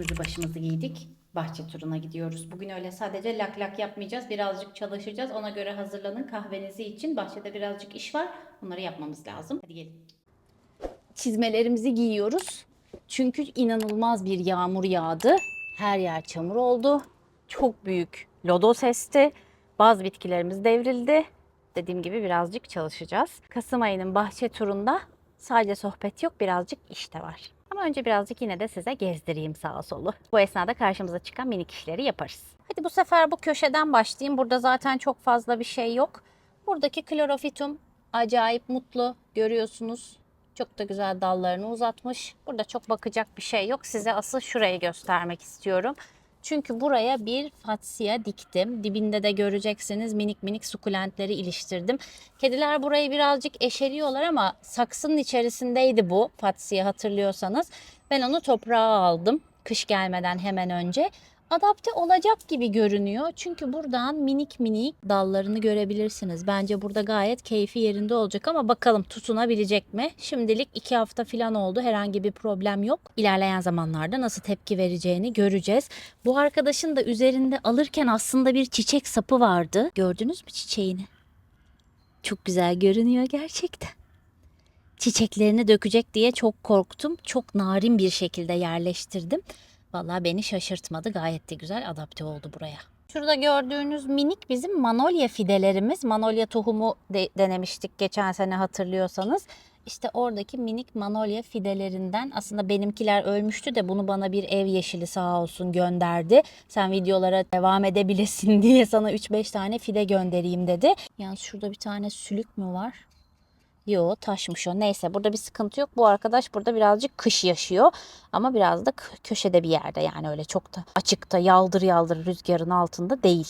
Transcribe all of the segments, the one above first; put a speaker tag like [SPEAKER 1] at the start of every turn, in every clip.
[SPEAKER 1] üstümüzü başımızı giydik. Bahçe turuna gidiyoruz. Bugün öyle sadece lak lak yapmayacağız. Birazcık çalışacağız. Ona göre hazırlanın kahvenizi için. Bahçede birazcık iş var. Bunları yapmamız lazım. Hadi gelin. Çizmelerimizi giyiyoruz. Çünkü inanılmaz bir yağmur yağdı. Her yer çamur oldu. Çok büyük lodos esti. Bazı bitkilerimiz devrildi. Dediğim gibi birazcık çalışacağız. Kasım ayının bahçe turunda sadece sohbet yok birazcık işte var. Önce birazcık yine de size gezdireyim sağa solu. Bu esnada karşımıza çıkan minik işleri yaparız. Hadi bu sefer bu köşeden başlayayım. Burada zaten çok fazla bir şey yok. Buradaki klorofitum acayip mutlu görüyorsunuz. Çok da güzel dallarını uzatmış. Burada çok bakacak bir şey yok. Size asıl şurayı göstermek istiyorum. Çünkü buraya bir fatsia diktim. Dibinde de göreceksiniz minik minik sukulentleri iliştirdim. Kediler burayı birazcık eşeliyorlar ama saksının içerisindeydi bu fatsia hatırlıyorsanız. Ben onu toprağa aldım kış gelmeden hemen önce. Adapte olacak gibi görünüyor. Çünkü buradan minik minik dallarını görebilirsiniz. Bence burada gayet keyfi yerinde olacak ama bakalım tutunabilecek mi? Şimdilik iki hafta falan oldu. Herhangi bir problem yok. İlerleyen zamanlarda nasıl tepki vereceğini göreceğiz. Bu arkadaşın da üzerinde alırken aslında bir çiçek sapı vardı. Gördünüz mü çiçeğini? Çok güzel görünüyor gerçekten. Çiçeklerini dökecek diye çok korktum. Çok narin bir şekilde yerleştirdim. Vallahi beni şaşırtmadı. Gayet de güzel adapte oldu buraya. Şurada gördüğünüz minik bizim manolya fidelerimiz. Manolya tohumu de- denemiştik geçen sene hatırlıyorsanız. İşte oradaki minik manolya fidelerinden aslında benimkiler ölmüştü de bunu bana bir ev yeşili sağ olsun gönderdi. Sen videolara devam edebilesin diye sana 3-5 tane fide göndereyim dedi. Yalnız şurada bir tane sülük mü var? Yo taşmış o. Neyse burada bir sıkıntı yok. Bu arkadaş burada birazcık kış yaşıyor. Ama biraz da köşede bir yerde yani öyle çok da açıkta yaldır yaldır rüzgarın altında değil.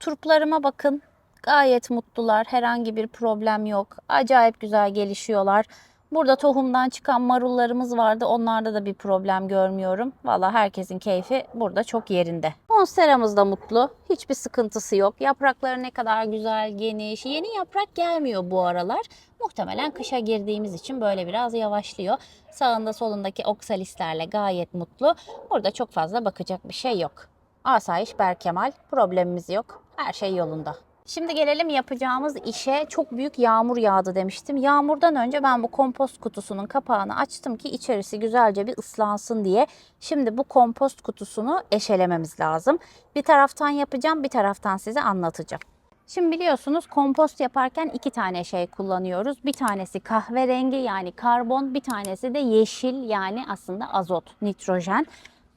[SPEAKER 1] Turplarıma bakın. Gayet mutlular. Herhangi bir problem yok. Acayip güzel gelişiyorlar. Burada tohumdan çıkan marullarımız vardı. Onlarda da bir problem görmüyorum. Valla herkesin keyfi burada çok yerinde. Monsteramız da mutlu. Hiçbir sıkıntısı yok. Yaprakları ne kadar güzel, geniş. Yeni yaprak gelmiyor bu aralar. Muhtemelen kışa girdiğimiz için böyle biraz yavaşlıyor. Sağında solundaki oksalistlerle gayet mutlu. Burada çok fazla bakacak bir şey yok. Asayiş Berkemal. Problemimiz yok. Her şey yolunda. Şimdi gelelim yapacağımız işe. Çok büyük yağmur yağdı demiştim. Yağmurdan önce ben bu kompost kutusunun kapağını açtım ki içerisi güzelce bir ıslansın diye. Şimdi bu kompost kutusunu eşelememiz lazım. Bir taraftan yapacağım, bir taraftan size anlatacağım. Şimdi biliyorsunuz kompost yaparken iki tane şey kullanıyoruz. Bir tanesi kahverengi yani karbon, bir tanesi de yeşil yani aslında azot, nitrojen.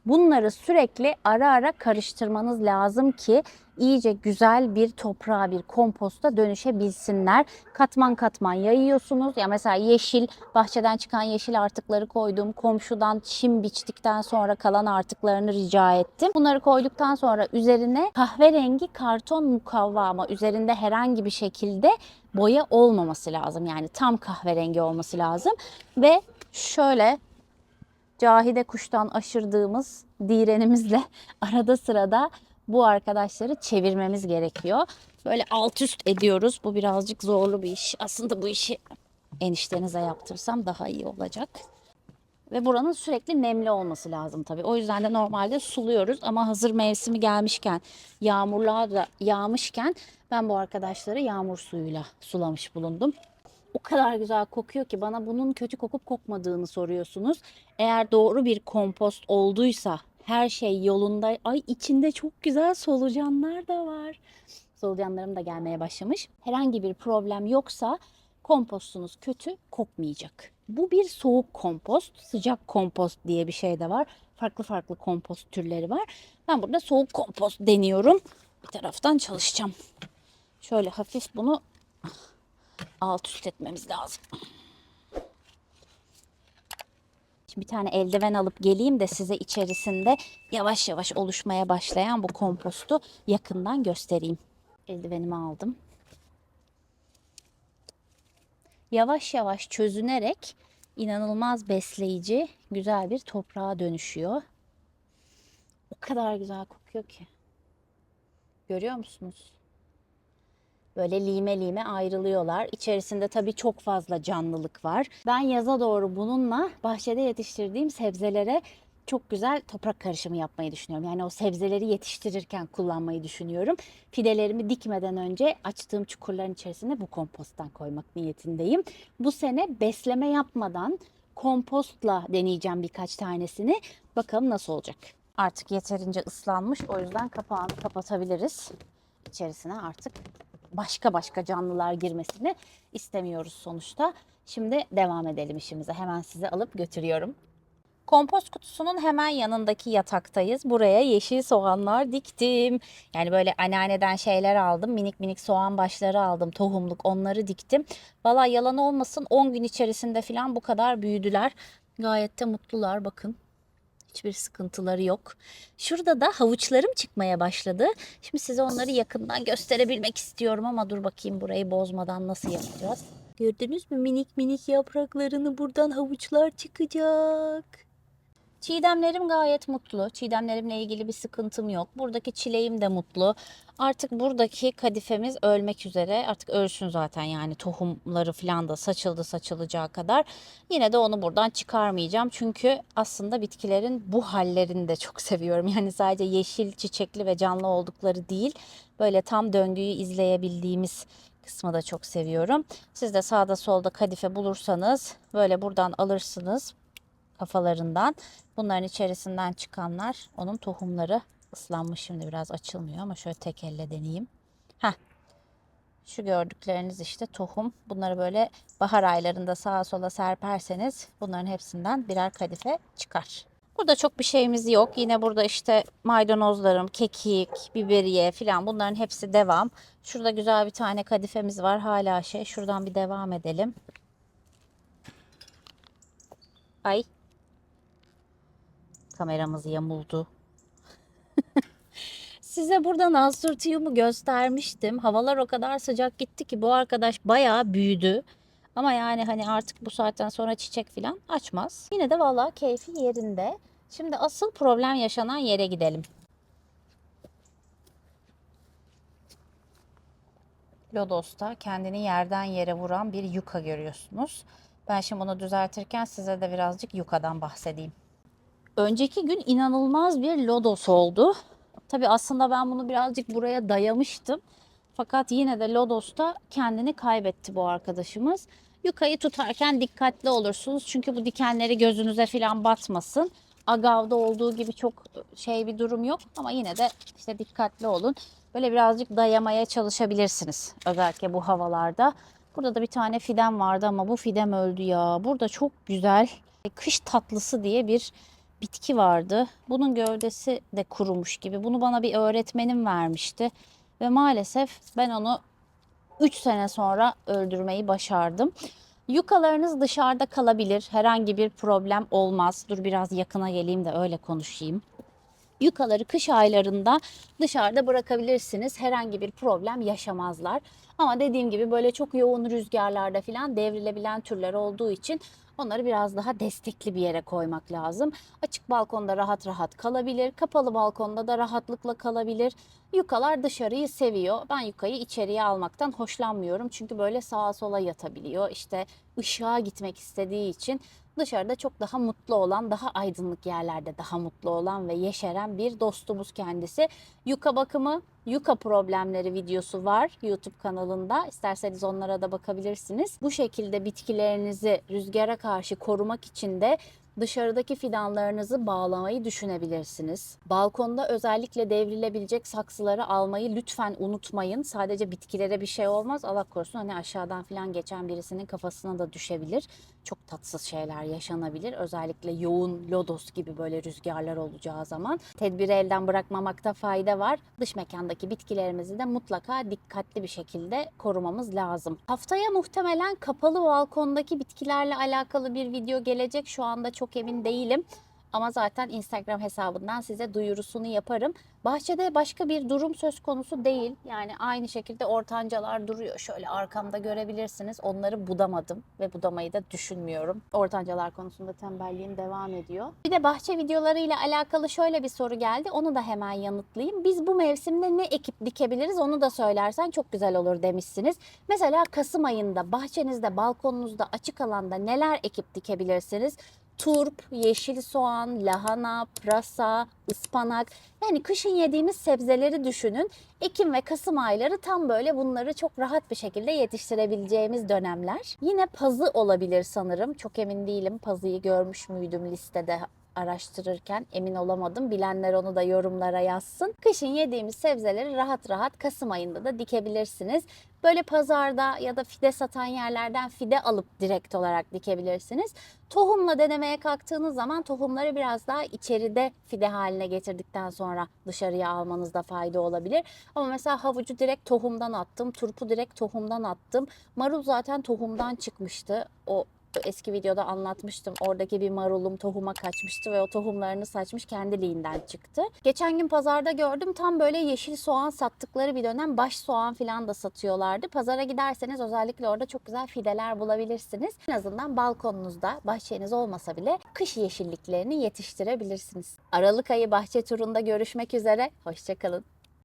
[SPEAKER 1] Bunları sürekli ara ara karıştırmanız lazım ki iyice güzel bir toprağa, bir komposta dönüşebilsinler. Katman katman yayıyorsunuz. Ya mesela yeşil, bahçeden çıkan yeşil artıkları koydum. Komşudan çim biçtikten sonra kalan artıklarını rica ettim. Bunları koyduktan sonra üzerine kahverengi karton mukavva ama üzerinde herhangi bir şekilde boya olmaması lazım. Yani tam kahverengi olması lazım. Ve şöyle Cahide kuştan aşırdığımız direnimizle arada sırada bu arkadaşları çevirmemiz gerekiyor. Böyle alt üst ediyoruz. Bu birazcık zorlu bir iş. Aslında bu işi eniştenize yaptırsam daha iyi olacak. Ve buranın sürekli nemli olması lazım tabii. O yüzden de normalde suluyoruz ama hazır mevsimi gelmişken, yağmurlar da yağmışken ben bu arkadaşları yağmur suyuyla sulamış bulundum. O kadar güzel kokuyor ki bana bunun kötü kokup kokmadığını soruyorsunuz. Eğer doğru bir kompost olduysa, her şey yolunda. Ay içinde çok güzel solucanlar da var. Solucanlarım da gelmeye başlamış. Herhangi bir problem yoksa kompostunuz kötü kokmayacak. Bu bir soğuk kompost, sıcak kompost diye bir şey de var. Farklı farklı kompost türleri var. Ben burada soğuk kompost deniyorum. Bir taraftan çalışacağım. Şöyle hafif bunu alt üst etmemiz lazım. Şimdi bir tane eldiven alıp geleyim de size içerisinde yavaş yavaş oluşmaya başlayan bu kompostu yakından göstereyim. Eldivenimi aldım. Yavaş yavaş çözünerek inanılmaz besleyici, güzel bir toprağa dönüşüyor. O kadar güzel kokuyor ki. Görüyor musunuz? Böyle lime lime ayrılıyorlar. İçerisinde tabii çok fazla canlılık var. Ben yaza doğru bununla bahçede yetiştirdiğim sebzelere çok güzel toprak karışımı yapmayı düşünüyorum. Yani o sebzeleri yetiştirirken kullanmayı düşünüyorum. Fidelerimi dikmeden önce açtığım çukurların içerisine bu komposttan koymak niyetindeyim. Bu sene besleme yapmadan kompostla deneyeceğim birkaç tanesini. Bakalım nasıl olacak. Artık yeterince ıslanmış o yüzden kapağını kapatabiliriz. İçerisine artık başka başka canlılar girmesini istemiyoruz sonuçta. Şimdi devam edelim işimize. Hemen size alıp götürüyorum. Kompost kutusunun hemen yanındaki yataktayız. Buraya yeşil soğanlar diktim. Yani böyle anneanneden şeyler aldım. Minik minik soğan başları aldım. Tohumluk onları diktim. Valla yalan olmasın 10 gün içerisinde falan bu kadar büyüdüler. Gayet de mutlular bakın. Hiçbir sıkıntıları yok. Şurada da havuçlarım çıkmaya başladı. Şimdi size onları yakından gösterebilmek istiyorum ama dur bakayım burayı bozmadan nasıl yapacağız. Gördünüz mü minik minik yapraklarını buradan havuçlar çıkacak. Çiğdemlerim gayet mutlu. Çiğdemlerimle ilgili bir sıkıntım yok. Buradaki çileğim de mutlu. Artık buradaki kadifemiz ölmek üzere. Artık ölsün zaten yani tohumları falan da saçıldı saçılacağı kadar. Yine de onu buradan çıkarmayacağım. Çünkü aslında bitkilerin bu hallerini de çok seviyorum. Yani sadece yeşil, çiçekli ve canlı oldukları değil. Böyle tam döngüyü izleyebildiğimiz kısmı da çok seviyorum. Siz de sağda solda kadife bulursanız böyle buradan alırsınız kafalarından. Bunların içerisinden çıkanlar onun tohumları ıslanmış şimdi biraz açılmıyor ama şöyle tek elle deneyeyim. Heh. Şu gördükleriniz işte tohum. Bunları böyle bahar aylarında sağa sola serperseniz bunların hepsinden birer kadife çıkar. Burada çok bir şeyimiz yok. Yine burada işte maydanozlarım, kekik, biberiye filan bunların hepsi devam. Şurada güzel bir tane kadifemiz var. Hala şey. Şuradan bir devam edelim. Ay Kameramız yamuldu. Size burada nasturtiyumu göstermiştim. Havalar o kadar sıcak gitti ki bu arkadaş bayağı büyüdü. Ama yani hani artık bu saatten sonra çiçek falan açmaz. Yine de vallahi keyfi yerinde. Şimdi asıl problem yaşanan yere gidelim. Lodos'ta kendini yerden yere vuran bir yuka görüyorsunuz. Ben şimdi bunu düzeltirken size de birazcık yukadan bahsedeyim. Önceki gün inanılmaz bir lodos oldu. Tabi aslında ben bunu birazcık buraya dayamıştım. Fakat yine de Lodos'ta kendini kaybetti bu arkadaşımız. Yukayı tutarken dikkatli olursunuz. Çünkü bu dikenleri gözünüze falan batmasın. Agav'da olduğu gibi çok şey bir durum yok. Ama yine de işte dikkatli olun. Böyle birazcık dayamaya çalışabilirsiniz. Özellikle bu havalarda. Burada da bir tane fidem vardı ama bu fidem öldü ya. Burada çok güzel kış tatlısı diye bir bitki vardı. Bunun gövdesi de kurumuş gibi. Bunu bana bir öğretmenim vermişti. Ve maalesef ben onu 3 sene sonra öldürmeyi başardım. Yukalarınız dışarıda kalabilir. Herhangi bir problem olmaz. Dur biraz yakına geleyim de öyle konuşayım. Yukaları kış aylarında dışarıda bırakabilirsiniz. Herhangi bir problem yaşamazlar. Ama dediğim gibi böyle çok yoğun rüzgarlarda falan devrilebilen türler olduğu için onları biraz daha destekli bir yere koymak lazım. Açık balkonda rahat rahat kalabilir. Kapalı balkonda da rahatlıkla kalabilir. Yukalar dışarıyı seviyor. Ben yukayı içeriye almaktan hoşlanmıyorum. Çünkü böyle sağa sola yatabiliyor. İşte ışığa gitmek istediği için dışarıda çok daha mutlu olan, daha aydınlık yerlerde daha mutlu olan ve yeşeren bir dostumuz kendisi. Yuka bakımı, yuka problemleri videosu var YouTube kanalında. İsterseniz onlara da bakabilirsiniz. Bu şekilde bitkilerinizi rüzgara karşı korumak için de dışarıdaki fidanlarınızı bağlamayı düşünebilirsiniz. Balkonda özellikle devrilebilecek saksıları almayı lütfen unutmayın. Sadece bitkilere bir şey olmaz. Allah korusun hani aşağıdan falan geçen birisinin kafasına da düşebilir. Çok tatsız şeyler yaşanabilir. Özellikle yoğun lodos gibi böyle rüzgarlar olacağı zaman. Tedbiri elden bırakmamakta fayda var. Dış mekandaki bitkilerimizi de mutlaka dikkatli bir şekilde korumamız lazım. Haftaya muhtemelen kapalı balkondaki bitkilerle alakalı bir video gelecek. Şu anda çok emin değilim. Ama zaten Instagram hesabından size duyurusunu yaparım. Bahçede başka bir durum söz konusu değil. Yani aynı şekilde ortancalar duruyor. Şöyle arkamda görebilirsiniz. Onları budamadım ve budamayı da düşünmüyorum. Ortancalar konusunda tembelliğim devam ediyor. Bir de bahçe videolarıyla alakalı şöyle bir soru geldi. Onu da hemen yanıtlayayım. Biz bu mevsimde ne ekip dikebiliriz onu da söylersen çok güzel olur demişsiniz. Mesela Kasım ayında bahçenizde, balkonunuzda, açık alanda neler ekip dikebilirsiniz?
[SPEAKER 2] Turp, yeşil soğan, lahana, pırasa, ıspanak. Yani kışın yediğimiz sebzeleri düşünün. Ekim ve Kasım ayları tam böyle bunları çok rahat bir şekilde yetiştirebileceğimiz dönemler. Yine pazı olabilir sanırım. Çok emin değilim. Pazıyı görmüş müydüm listede araştırırken emin olamadım. Bilenler onu da yorumlara yazsın. Kışın yediğimiz sebzeleri rahat rahat Kasım ayında da dikebilirsiniz. Böyle pazarda ya da fide satan yerlerden fide alıp direkt olarak dikebilirsiniz. Tohumla denemeye kalktığınız zaman tohumları biraz daha içeride fide haline getirdikten sonra dışarıya almanızda fayda olabilir. Ama mesela havucu direkt tohumdan attım, turpu direkt tohumdan attım. Marul zaten tohumdan çıkmıştı. O eski videoda anlatmıştım. Oradaki bir marulum tohuma kaçmıştı ve o tohumlarını saçmış kendiliğinden çıktı. Geçen gün pazarda gördüm tam böyle yeşil soğan sattıkları bir dönem baş soğan falan da satıyorlardı. Pazara giderseniz özellikle orada çok güzel fideler bulabilirsiniz. En azından balkonunuzda bahçeniz olmasa bile kış yeşilliklerini yetiştirebilirsiniz. Aralık ayı bahçe turunda görüşmek üzere. Hoşçakalın.